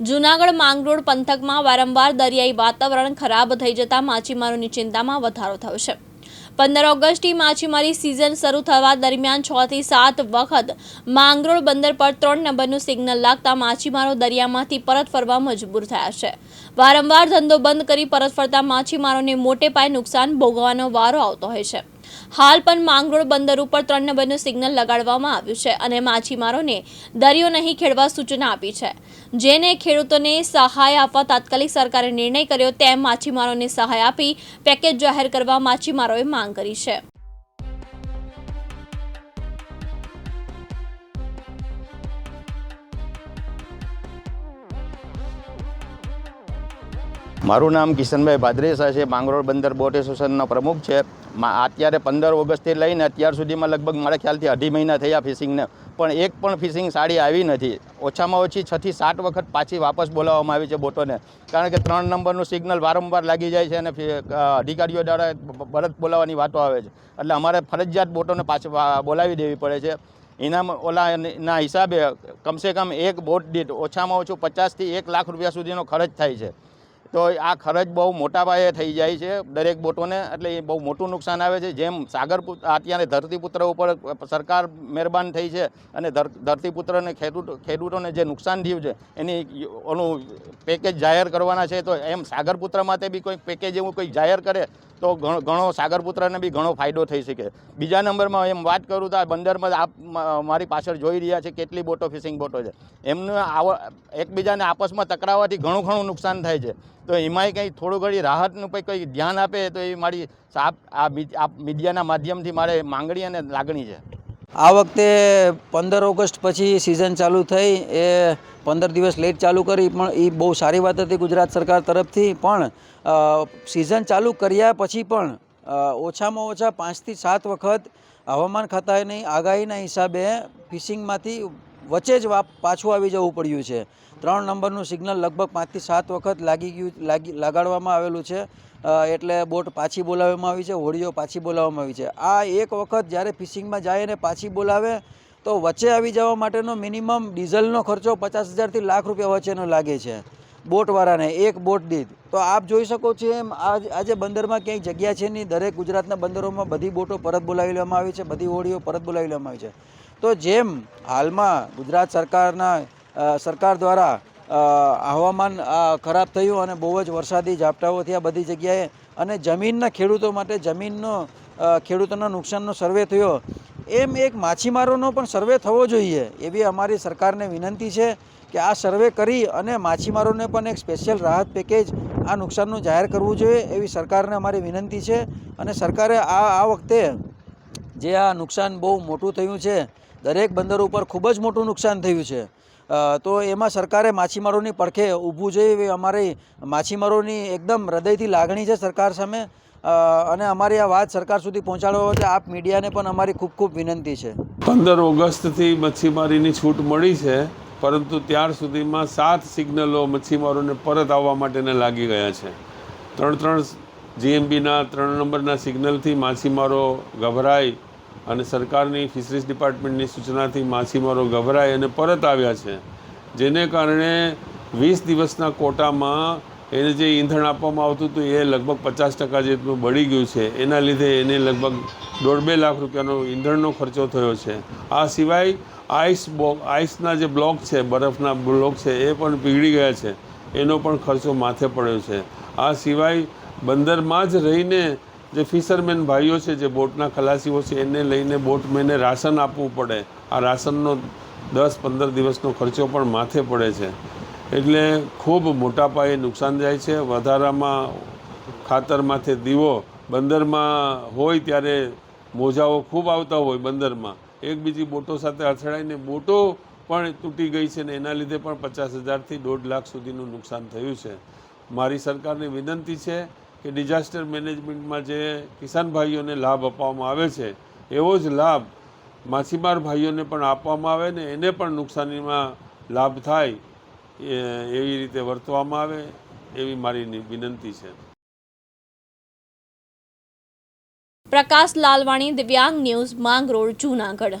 જૂનાગઢ માંગરોળ પંથકમાં વારંવાર દરિયાઈ વાતાવરણ ખરાબ થઈ જતા માછીમારોની ચિંતામાં વધારો થયો છે. પંદર ઓગસ્ટથી માછીમારી સિઝન શરૂ થવા દરમિયાન છ થી સાત વખત માંગરોળ બંદર પર ત્રણ નંબરનું સિગ્નલ લાગતા માછીમારો દરિયામાંથી પરત ફરવા મજબૂર થયા છે. વારંવાર ધંધો બંધ કરી પરત ફરતા માછીમારોને મોટે પાયે નુકસાન ભોગવવાનો વારો આવતો હોય છે. હાલ પણ માંગરોળ બંદર ઉપર ત્રણ નંબરનું સિગ્નલ લગાડવામાં આવ્યું છે અને માછીમારોને દરિયો નહીં ખેડવા સૂચના આપી છે. જેને ખેડૂતોને સહાય આપવા તાત્કાલિક સરકારે નિર્ણય કર્યો તેમ માછીમારોને સહાય આપી પેકેજ જાહેર કરવા માછીમારોએ માંગ કરી છે. મારું નામ કિશનભાઈ ભાદરેસા છે, માંગરોળ બંદર બોટ એસોસિએશનનો પ્રમુખ છે. અત્યારે પંદર ઓગસ્ટથી લઈને અત્યાર સુધીમાં લગભગ મારા ખ્યાલથી અઢી મહિના થયા ફિશિંગને. પણ એક પણ ફિશિંગ સાડી આવી નથી. ઓછામાં ઓછી છથી સાત વખત પાછી વાપસ બોલાવવામાં આવી છે બોટોને. કારણ કે ત્રણ નંબરનું સિગ્નલ વારંવાર લાગી જાય છે અને અધિકારીઓ દ્વારા પરત બોલાવવાની વાતો આવે છે. એટલે અમારે ફરજિયાત બોટોને પાછી બોલાવી દેવી પડે છે. એના ઓલાના હિસાબે કમસે કમ એક બોટ દીઠ ઓછામાં ઓછું પચાસથી એક લાખ રૂપિયા સુધીનો ખર્ચ થાય છે. તો આ ખર્ચ બહુ મોટા પાયે થઈ જાય છે દરેક બોટોને, એટલે એ બહુ મોટું નુકસાન આવે છે. જેમ સાગર અત્યારે ધરતીપુત્ર ઉપર સરકાર મહેરબાન થઈ છે અને ધરતીપુત્રને ખેડૂત, ખેડૂતોને જે નુકસાન થયું છે, એની ઓનું પેકેજ જાહેર કરવાના છે, તો એમ સાગરપુત્ર માટે બી કોઈ પેકેજ એવું કોઈ જાહેર કરે તો ઘણો સાગરપુત્રને બી ઘણો ફાયદો થઈ શકે. બીજા નંબરમાં એમ વાત કરું તો આ બંદરમાં આપ મારી પાછળ જોઈ રહ્યા છે કેટલી બોટો, ફિશિંગ બોટો છે. એમને આવ, એકબીજાને આપસમાં ટકરાવવાથી ઘણું ઘણું નુકસાન થાય છે. તો એમાંય કંઈ થોડું ઘણી રાહતનું કંઈ કંઈ ધ્યાન આપે તો એ મારી આ મીડિયાના માધ્યમથી મારે માંગણી અને લાગણી છે. આ વખતે પંદર ઓગસ્ટ પછી સિઝન ચાલુ થઈ. એ પંદર દિવસ લેટ ચાલુ કરી, પણ એ બહુ સારી વાત હતી ગુજરાત સરકાર તરફથી. પણ સિઝન ચાલુ કર્યા પછી પણ ઓછામાં ઓછા પાંચથી સાત વખત હવામાન ખાતાની આગાહીના હિસાબે ફિશિંગમાંથી વચ્ચે જ પાછું આવી જવું પડ્યું છે. ત્રણ નંબરનું સિગ્નલ લગભગ પાંચથી સાત વખત લાગી ગયું, લાગી, લગાડવામાં આવેલું છે. એટલે બોટ પાછી બોલાવવામાં આવી છે, હોડીઓ પાછી બોલાવવામાં આવી છે. આ એક વખત જ્યારે ફિશિંગમાં જાય અને પાછી બોલાવે, તો વચ્ચે આવી જવા માટેનો મિનિમમ ડીઝલનો ખર્ચો પચાસ હજારથી લાખ રૂપિયા વચ્ચેનો લાગે છે, બોટવાળાને, એક બોટ દીધ તો આપ જોઈ શકો છો એમ, આજ, આજે બંદરમાં ક્યાંય જગ્યા છે નહીં. દરેક ગુજરાતના બંદરોમાં બધી બોટો પરત બોલાવી લેવામાં આવી છે, બધી હોડીઓ પરત બોલાવી લેવામાં આવી છે. તો જેમ હાલમાં ગુજરાત સરકારના સરકાર દ્વારા હવામાન ખરાબ થયું અને બહુ જ વરસાદી ઝાપટાઓ થયા બધી જગ્યાએ અને જમીનના ખેડૂતો માટે જમીનનો ખેડૂતોના નુકસાનનો સર્વે થયો, એમ એક માછીમારોનો પણ સર્વે થવો જોઈએ એવી અમારી સરકારને વિનંતી છે કે આ સર્વે કરી અને માછીમારોને પણ એક સ્પેશિયલ રાહત પેકેજ આ નુકસાનનું જાહેર કરવું જોઈએ એવી સરકારને અમારી વિનંતી છે અને સરકારે આ આ વખતે જે આ નુકસાન બહુ મોટું થયું છે દરેક બંદર ઉપર ખૂબ જ મોટું નુકસાન થયું છે. તો એમાં સરકારે માછીમારોની પડખે ઊભું જોઈએ એવી અમારી માછીમારોની એકદમ હૃદયથી લાગણી છે સરકાર સામે. અને અમારી આ વાત સરકાર સુધી પહોંચાડવા માટે આપ મીડિયાને પણ અમારી ખૂબ ખૂબ વિનંતી છે. પંદર ઓગસ્ટથી મચ્છીમારીની છૂટ મળી છે, પરંતુ ત્યાર સુધીમાં સાત સિગ્નલો મચ્છીમારોને પરત આવવા માટેને લાગી ગયા છે. ત્રણ ત્રણ જીએમબીના, ત્રણ નંબરના સિગ્નલથી માછીમારો ગભરાય અને સરકારની ફિશરીઝ ડિપાર્ટમેન્ટની સૂચનાથી માછીમારો ગભરાય અને પરત આવ્યા છે. જેને કારણે વીસ દિવસના કોટામાં એને જે ઈંધણ આપવામાં આવતું હતું, એ લગભગ પચાસ ટકા જેટલું બળી ગયું છે. એના લીધે એને લગભગ દોઢ બે લાખ રૂપિયાનો ઈંધણનો ખર્ચો થયો છે. આ સિવાય આઈસ બો, આઈસના જે બ્લોક છે, બરફના બ્લોક છે, એ પણ પીગળી ગયા છે. એનો પણ ખર્ચો માથે પડ્યો છે. આ સિવાય બંદરમાં જ રહીને જે ફિશરમેન ભાઈઓ છે, જે બોટના ખલાસીઓ છે, એને લઈને બોટમેને રાશન આપવું પડે. આ રાશનનો દસ પંદર દિવસનો ખર્ચો પણ માથે પડે છે. એટલે ખૂબ મોટા પાયે નુકસાન જાય છે. વધારામાં ખાતર માથે દીવો બંદરમાં હોય ત્યારે મોજાઓ ખૂબ આવતા હોય બંદરમાં. એકબીજી બોટો સાથે અથડાઈને બોટો પણ તૂટી ગઈ છે ને એના લીધે પણ પચાસ હજારથી દોઢ લાખ સુધીનું નુકસાન થયું છે. મારી સરકારને વિનંતી છે કે ડિઝાસ્ટર મેનેજમેન્ટમાં જે કિસાન ભાઈઓને લાભ આપવામાં આવે છે, એવો જ લાભ માછીમાર ભાઈઓને પણ આપવામાં આવે ને એને પણ નુકસાનીમાં લાભ થાય એવી રીતે વર્તવામાં આવે, એવી મારી વિનંતી છે. પ્રકાશ લાલવાણી, દિવ્યાંગ ન્યૂઝ માંગરોળ, જૂનાગઢ.